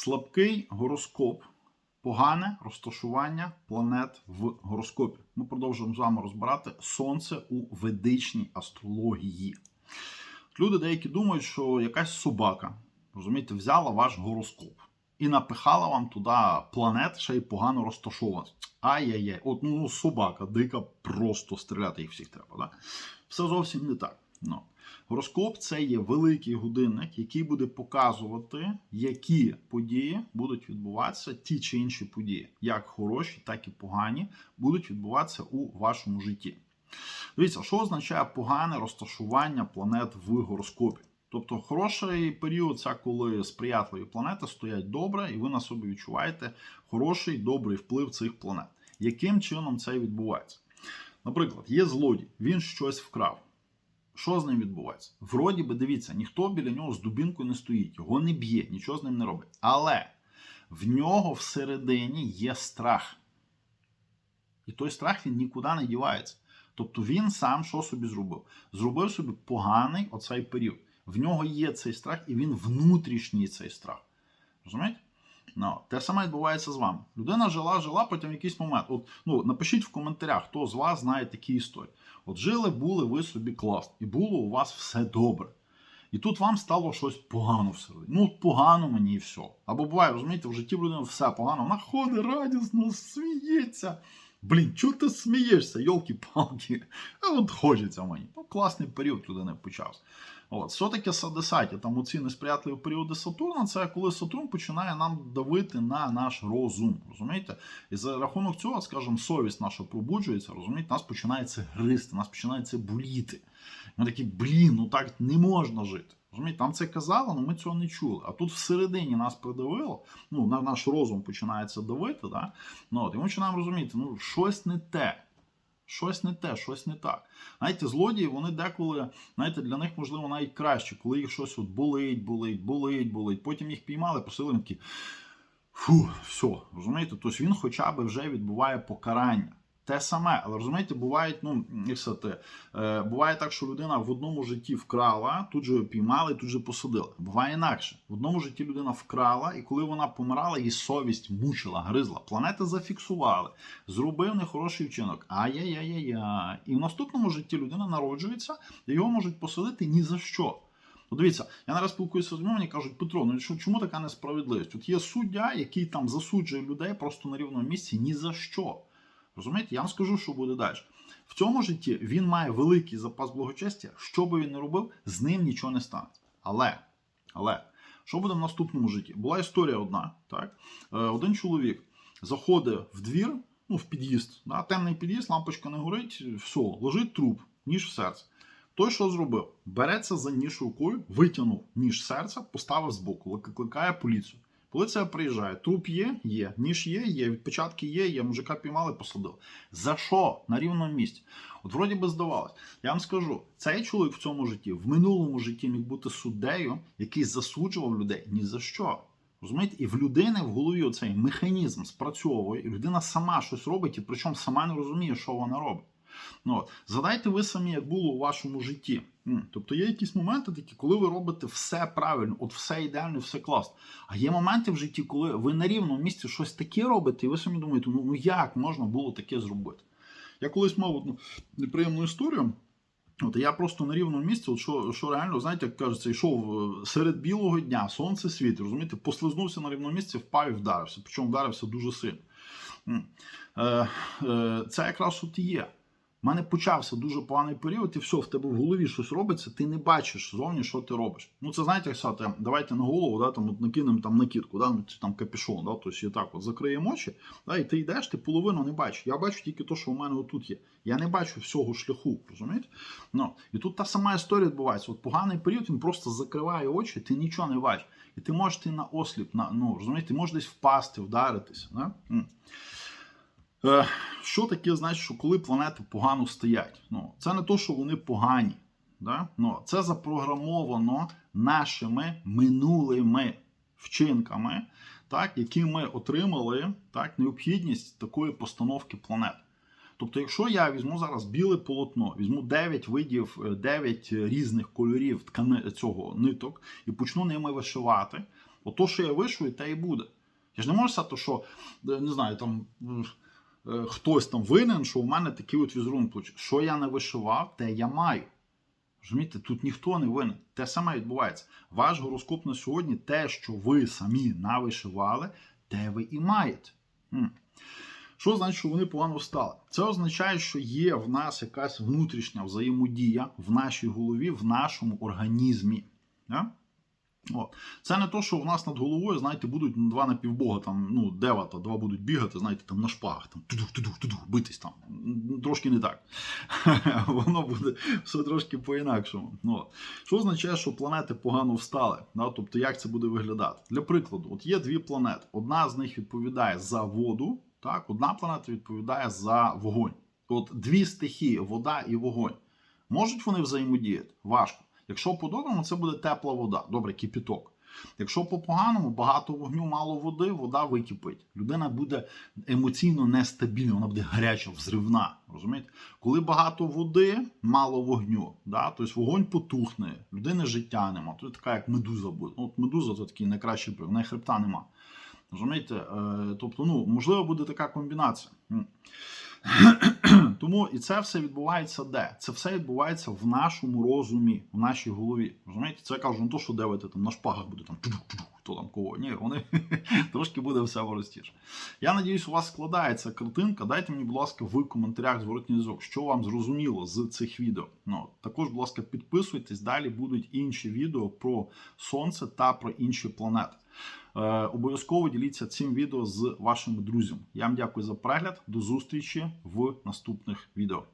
Слабкий гороскоп, погане розташування планет в гороскопі. Ми продовжуємо з вами розбирати сонце у ведичній астрології. Люди деякі думають, що якась собака, розумієте, взяла ваш гороскоп і напихала вам туди планет, ще й погано розташованих. Ай-яй-яй, от ну собака, дика, просто стріляти їх всіх треба. Да? Все зовсім не так. Ну. Гороскоп це є великий годинник, який буде показувати, які події будуть відбуватися, ті чи інші події, як хороші, так і погані, будуть відбуватися у вашому житті. Дивіться, що означає погане розташування планет в гороскопі. Тобто, хороший період це коли сприятливі планети стоять добре, і ви на собі відчуваєте хороший добрий вплив цих планет. Яким чином це відбувається? Наприклад, є злодій, він щось вкрав. Що з ним відбувається? Вроді би, дивіться, ніхто біля нього з дубінкою не стоїть, його не б'є, нічого з ним не робить. Але в нього всередині є страх. І той страх він нікуди не дівається. Тобто він сам що собі зробив? Зробив собі поганий оцей період. В нього є цей страх, і він внутрішній цей страх. Розумієте? Ну, те саме відбувається з вами. Людина жила, жила, потім в якийсь момент. От, ну, Напишіть в коментарях, хто з вас знає такі історії. От жили, були ви собі клас, і було у вас все добре. І тут вам стало щось погано всередині. Ну, погано мені і все. Або буває, розумієте, в житті в людини все погано, вона ходить радісно, сміється. Блін, чого ти смієшся, йолки-палки? А от хочеться мені. Ну, класний період людини почався. От, що таке садесаті? Там оці несприятливі періоди Сатурна, це коли Сатурн починає нам давити на наш розум. розумієте? І за рахунок цього, скажімо, совість наша пробуджується, розумієте, нас починає це гризти, нас починає це боліти. Ми такі, блін, ну так не можна жити. Розумієте, Там це казало, але ми цього не чули. А тут всередині нас придавило, ну, наш розум починається давити, да? ну, от, і ми починаємо розуміти, ну, щось не те. Щось не те, щось не так. Знаєте, злодії, вони деколи, знаєте, для них можливо навіть краще, коли їх щось от болить, болить, болить, болить. Потім їх піймали, посилили такі. Фу, все, розумієте? Тобто він хоча б вже відбуває покарання. Те саме, але розумієте, бувають, ну, як сказати, е, буває так, що людина в одному житті вкрала, тут же піймали, тут же посадили. Буває інакше. В одному житті людина вкрала, і коли вона помирала, її совість мучила, гризла. Планети зафіксували, зробив нехороший вчинок. Ай-яй-яй-яй. І в наступному житті людина народжується, і його можуть посадити ні за що. Ну, дивіться, я зараз спілкуюся з людьми, мені кажуть, Петро, ну чому така несправедливість? Тут є суддя, який там засуджує людей просто на рівному місці ні за що. Розумієте, я вам скажу, що буде далі. В цьому житті він має великий запас благочестя, що би він не робив, з ним нічого не станеться. Але, але, що буде в наступному житті? Була історія одна. так? Е, Один чоловік заходить в двір, ну, в під'їзд, да? темний під'їзд, лампочка не горить, все, лежить труп, ніж в серце. Той, що зробив, береться за ніж рукою, витягнув ніж серця, поставив збоку, викликає поліцію. Поліція приїжджає, труп є, є, ніж є, є, відпечатки є, є, мужика піймали, посадили. За що? На рівному місці. От вроді би здавалось. Я вам скажу, цей чоловік в цьому житті, в минулому житті міг бути суддею, який засуджував людей ні за що. Розумієте? І в людини в голові оцей механізм спрацьовує, і людина сама щось робить, і причому сама не розуміє, що вона робить. Ну, от. Згадайте ви самі, як було у вашому житті. Тобто є якісь моменти такі, коли ви робите все правильно, от все ідеально, все класно. А є моменти в житті, коли ви на рівному місці щось таке робите, і ви самі думаєте, ну, ну як можна було таке зробити? Я колись мав одну неприємну історію. От я просто на рівному місці, от що що реально, знаєте, як кажеться, йшов е, серед білого дня, сонце світить, розумієте, послизнувся на рівному місці, впав і вдарився. Причому вдарився дуже сильно. Е, е, Це якраз от і є. У мене почався дуже поганий період, і все, в тебе в голові щось робиться, ти не бачиш зовні, що ти робиш. Ну це знаєте, як давайте на голову, да, там, от накинемо там накидку, да, чи там капюшон, да, тобто і так от закриємо очі, да, і ти йдеш, ти половину не бачиш. Я бачу тільки те, що у мене отут є. Я не бачу всього шляху, розумієте? Ну, І тут та сама історія відбувається. От поганий період, він просто закриває очі, ти нічого не бачиш. І ти можеш ти на осліп, на, ну, розумієте, ти можеш десь впасти, вдаритися. Да? Е, що таке значить, що коли планети погано стоять? Ну, Це не то, що вони погані. Да? Ну, Це запрограмовано нашими минулими вчинками, так, які ми отримали так, необхідність такої постановки планет. Тобто, якщо я візьму зараз біле полотно, візьму 9 видів, 9 різних кольорів ткани цього ниток і почну ними вишивати, Ото, що я вишую, те і буде. Я ж не можу сказати, що е, не знаю, там е, хтось там винен, що у мене такий от візерунок получився. Що я не вишивав, те я маю. Розумієте, тут ніхто не винен. Те саме відбувається. Ваш гороскоп на сьогодні, те, що ви самі навишивали, те ви і маєте. М. Що значить, що вони погано встали? Це означає, що є в нас якась внутрішня взаємодія в нашій голові, в нашому організмі. Да? От. Це не то, що в нас над головою, знаєте, будуть два напівбога, там, ну, девата, два будуть бігати, знаєте, там на шпагах, там тудух, битись там. Трошки не так. Воно буде все трошки по-інакшому. Ну. Що означає, що планети погано встали? Да? Тобто, як це буде виглядати? Для прикладу, от є дві планети. Одна з них відповідає за воду, так? одна планета відповідає за вогонь. От дві стихії, вода і вогонь. Можуть вони взаємодіяти? Важко. Якщо по-доброму, це буде тепла вода, добре, кипіток. Якщо по-поганому, багато вогню, мало води, вода википить. Людина буде емоційно нестабільна, вона буде гаряча, взривна. Розумієте? Коли багато води, мало вогню, да? тобто вогонь потухне, людини життя нема. Тут така, як медуза буде. Ну, От медуза це такий найкращий приклад, в неї хребта нема. Розумієте? Е, тобто, ну, можливо, буде така комбінація. Тому і це все відбувається де? Це все відбувається в нашому розумі, в нашій голові. Розумієте? Це кажу, не то, що де ви там на шпагах буде там хто там кого. Ні, вони трошки буде все простіше. Я надіюсь, у вас складається картинка. Дайте мені, будь ласка, в коментарях зворотній зв'язок, що вам зрозуміло з цих відео. Ну, також, будь ласка, підписуйтесь. Далі будуть інші відео про сонце та про інші планети. Е, обов'язково діліться цим відео з вашими друзями. Я вам дякую за перегляд. До зустрічі в наступних відео.